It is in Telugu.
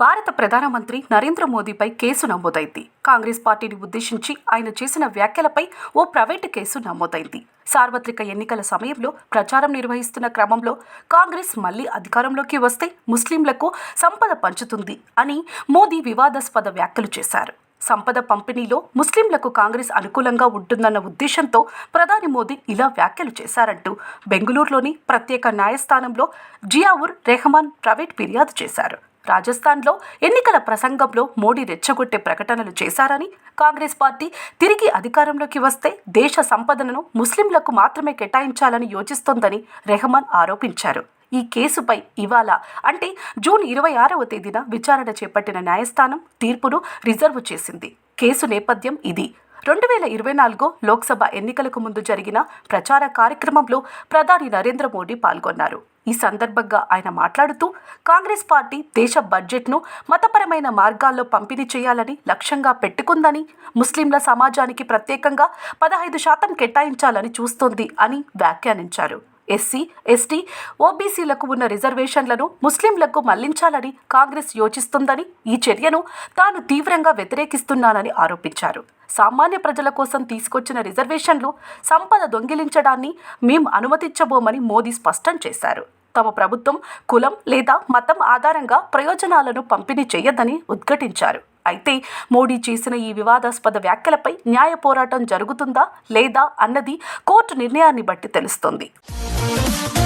భారత ప్రధానమంత్రి నరేంద్ర మోదీపై కేసు నమోదైంది. కాంగ్రెస్ పార్టీని ఉద్దేశించి ఆయన చేసిన వ్యాఖ్యలపై ఓ ప్రైవేటు కేసు నమోదైంది. సార్వత్రిక ఎన్నికల సమయంలో ప్రచారం నిర్వహిస్తున్న క్రమంలో కాంగ్రెస్ మళ్ళీ అధికారంలోకి వస్తే ముస్లింలకు సంపద పంచుతుంది అని మోదీ వివాదాస్పద వ్యాఖ్యలు చేశారు. సంపద పంపిణీలో ముస్లింలకు కాంగ్రెస్ అనుకూలంగా ఉంటుందన్న ఉద్దేశంతో ప్రధాని మోదీ ఇలా వ్యాఖ్యలు చేశారంటూ బెంగళూరులోని ప్రత్యేక న్యాయస్థానంలో జియావుర్ రెహమాన్ ప్రైవేట్ ఫిర్యాదు చేశారు. రాజస్థాన్లో ఎన్నికల ప్రసంగంలో మోడీ రెచ్చగొట్టే ప్రకటనలు చేశారని కాంగ్రెస్ పార్టీ తిరిగి అధికారంలోకి వస్తే దేశ సంపదను ముస్లింలకు మాత్రమే కేటాయించాలని యోచిస్తోందని రెహమాన్ ఆరోపించారు. ఈ కేసుపై ఇవాళ అంటే జూన్ ఇరవై ఆరవ తేదీన విచారణ చేపట్టిన న్యాయస్థానం తీర్పును రిజర్వ్ చేసింది. కేసు నేపథ్యం ఇది. రెండు వేల ఇరవై నాలుగు లోక్సభ ఎన్నికలకు ముందు జరిగిన ప్రచార కార్యక్రమంలో ప్రధాని నరేంద్ర మోడీ పాల్గొన్నారు. ఈ సందర్భంగా ఆయన మాట్లాడుతూ కాంగ్రెస్ పార్టీ దేశ బడ్జెట్ను మతపరమైన మార్గాల్లో పంపిణీ చేయాలని లక్ష్యంగా పెట్టుకుందని ముస్లింల సమాజానికి ప్రత్యేకంగా పదహైదు శాతం కేటాయించాలని చూస్తోంది అని వ్యాఖ్యానించారు. ఎస్సీ ఎస్టీ ఓబీసీలకు ఉన్న రిజర్వేషన్లను ముస్లింలకు మళ్ళించాలని కాంగ్రెస్ యోచిస్తుందని ఈ చర్యను తాను తీవ్రంగా వ్యతిరేకిస్తున్నానని ఆరోపించారు. సామాన్య ప్రజల కోసం తీసుకొచ్చిన రిజర్వేషన్లు సంపద దొంగిలించడాన్ని మేం అనుమతించబోమని మోదీ స్పష్టం చేశారు. తమ ప్రభుత్వం కులం లేదా మతం ఆధారంగా ప్రయోజనాలను పంపిణీ చేయదని ఉద్ఘటించారు. అయితే మోడీ చేసిన ఈ వివాదాస్పద వ్యాఖ్యలపై న్యాయ పోరాటం జరుగుతుందా లేదా అన్నది కోర్టు నిర్ణయాన్ని బట్టి తెలుస్తుంది. Thank you.